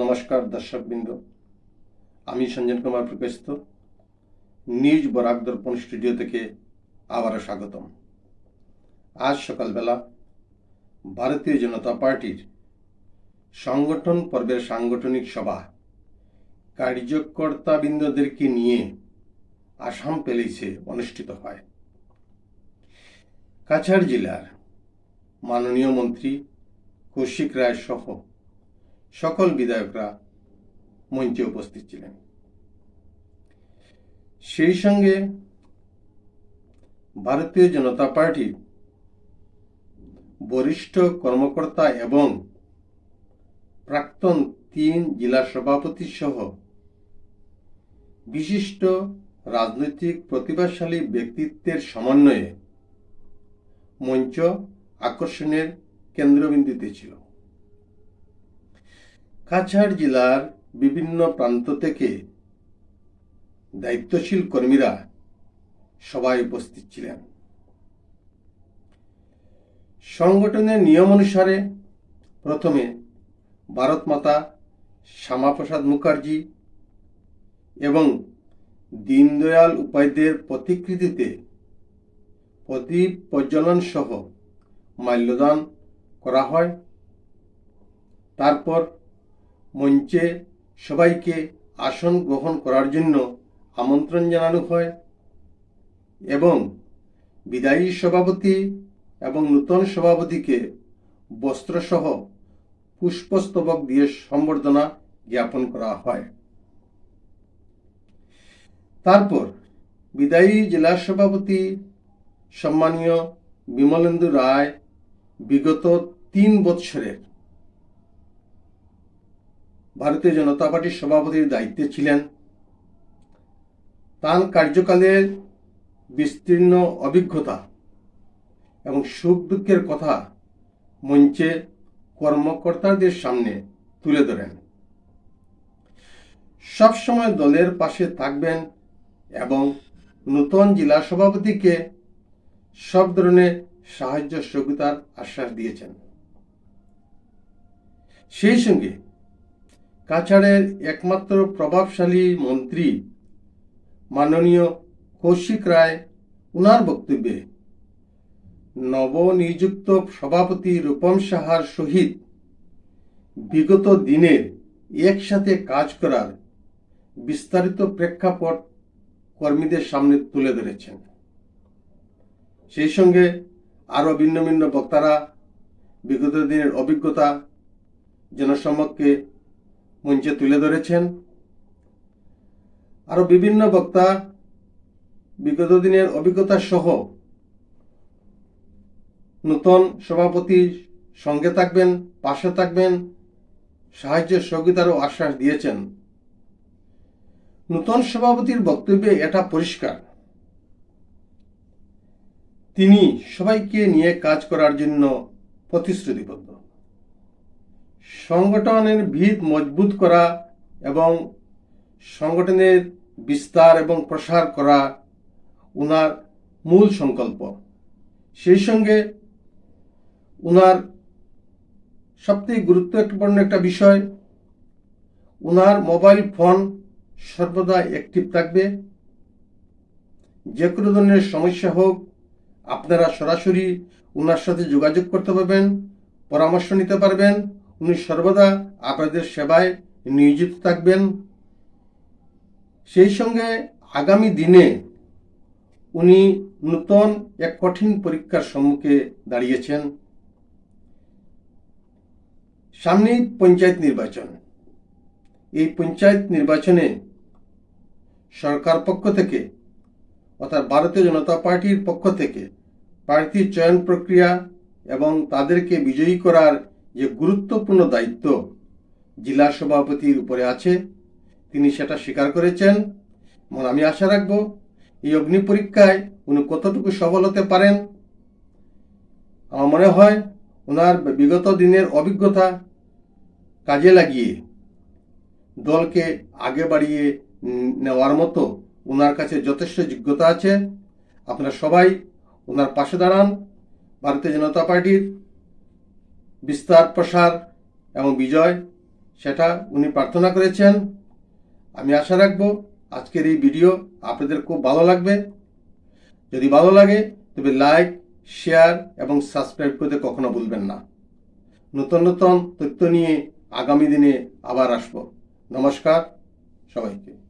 নমস্কার, দর্শকবৃন্দ। আমি সঞ্জন কুমার প্রকাশিত। নিউজ বরাক দর্পণ স্টুডিও থেকে আবারও স্বাগতম। আজ সকালবেলা ভারতীয় জনতা পার্টির সংগঠন পর্বের সাংগঠনিক সভা কার্যকর্তাবৃন্দদেরকে নিয়ে আসাম পেলেইসে অনুষ্ঠিত হয়। কাছাড় জেলার মাননীয় মন্ত্রী কৌশিক রায় সহ সকল বিধায়করা মঞ্চে উপস্থিত ছিলেন। সেই সঙ্গে ভারতীয় জনতা পার্টির বরিষ্ঠ কর্মকর্তা এবং প্রাক্তন তিন জেলা সভাপতি সহ বিশিষ্ট রাজনৈতিক প্রতিভাশালী ব্যক্তিত্বের সমন্বয়ে মঞ্চ আকর্ষণের কেন্দ্রবিন্দুতে ছিল। কাছাড় জেলার বিভিন্ন প্রান্ত থেকে দায়িত্বশীল কর্মীরা সবাই উপস্থিত ছিলেন। সংগঠনের নিয়ম অনুসারে প্রথমে ভারত মাতা শ্যামাপ্রসাদ মুখার্জি এবং দীনদয়াল উপাধ্যায়ের প্রতিকৃতিতে প্রদীপ প্রজ্বলন সহ মাল্যদান করা হয়। তারপর মঞ্চে সবাইকে আসন গ্রহণ করার জন্য আমন্ত্রণ জানানো হয় এবং বিদায়ী সভাপতি এবং নূতন সভাপতিকে বস্ত্রসহ পুষ্পস্তবক দিয়ে সম্বর্ধনা জ্ঞাপন করা হয়। তারপর বিদায়ী জেলা সভাপতি সম্মানীয় বিমলেন্দু রায় বিগত তিন বৎসরের ভারতীয় জনতা পার্টির সভাপতির দায়িত্বে ছিলেন। তার কার্যকালের বিস্তীর্ণ অভিজ্ঞতা এবং সুখ দুঃখের কথা মঞ্চে কর্মকর্তাদের সামনে তুলে ধরেন। সবসময় দলের পাশে থাকবেন এবং নূতন জেলা সভাপতিকে সব ধরনের সাহায্য, সহযোগিতার আশ্বাস দিয়েছেন। সেই সঙ্গে কাছাড়ের একমাত্র প্রভাবশালী মন্ত্রী মাননীয় কৌশিক রায়, উনার বক্তব্যে নবনিযুক্ত সভাপতি রূপম সাহার সহিত বিগত দিনের একসাথে কাজ করার বিস্তারিত প্রেক্ষাপট কর্মীদের সামনে তুলে ধরেছেন। সেই সঙ্গে আরও ভিন্ন ভিন্ন বক্তারা বিগত দিনের অভিজ্ঞতা, জনসমক্ষে মঞ্চে তুলে ধরেছেন। আরও বিভিন্ন বক্তা বিগত দিনের অভিজ্ঞতা সহ নূতন সভাপতির সঙ্গে থাকবেন, পাশে থাকবেন, সাহায্য সহযোগিতারও আশ্বাস দিয়েছেন। নূতন সভাপতির বক্তব্যে এটা পরিষ্কার। তিনি সবাইকে নিয়ে কাজ করার জন্য প্রতিশ্রুতিবদ্ধ। সংগঠনের ভিত মজবুত করা এবং সংগঠনের বিস্তার এবং প্রসার করা উনার মূল সংকল্প। সেই সঙ্গে উনার সবথেকে গুরুত্বপূর্ণ একটা বিষয়, উনার মোবাইল ফোন সর্বদা অ্যাক্টিভ থাকবে। যে কোনো ধরনের সমস্যা হোক, আপনারা সরাসরি উনার সাথে যোগাযোগ করতে পারবেন, পরামর্শ নিতে পারবেন। উনি সর্বদা আপনাদের সেবায় নিয়োজিত থাকবেন। সেই সঙ্গে আগামী দিনে উনি নূতন এক কঠিন পরীক্ষার সম্মুখে দাঁড়িয়েছেন। সামনেই পঞ্চায়েত নির্বাচন। এই পঞ্চায়েত নির্বাচনে সরকার পক্ষ থেকে অর্থাৎ ভারতীয় জনতা পার্টির পক্ষ থেকে প্রার্থী চয়ন প্রক্রিয়া এবং তাদেরকে বিজয়ী করার যে গুরুত্বপূর্ণ দায়িত্ব জেলা সভাপতির উপরে আছে, তিনি সেটা স্বীকার করেছেন। এবং আমি আশা রাখব এই অগ্নি পরীক্ষায় উনি কতটুকু সফল হতে পারেন। আমার মনে হয় ওনার বিগত দিনের অভিজ্ঞতা কাজে লাগিয়ে, দলকে আগে বাড়িয়ে নেওয়ার মতো ওনার কাছে যথেষ্ট যোগ্যতা আছে। আপনারা সবাই ওনার পাশে দাঁড়ান। ভারতীয় জনতা পার্টির বিস্তার, প্রসার এবং বিজয়, সেটা উনি প্রার্থনা করেছেন। আমি আশা রাখব আজকের এই ভিডিও আপনাদের খুব ভালো লাগবে। যদি ভালো লাগে, তবে লাইক, শেয়ার এবং সাবস্ক্রাইব করতে কখনো ভুলবেন না। নতুন নতুন তথ্য নিয়ে আগামী দিনে আবার আসব। নমস্কার, সবাইকে।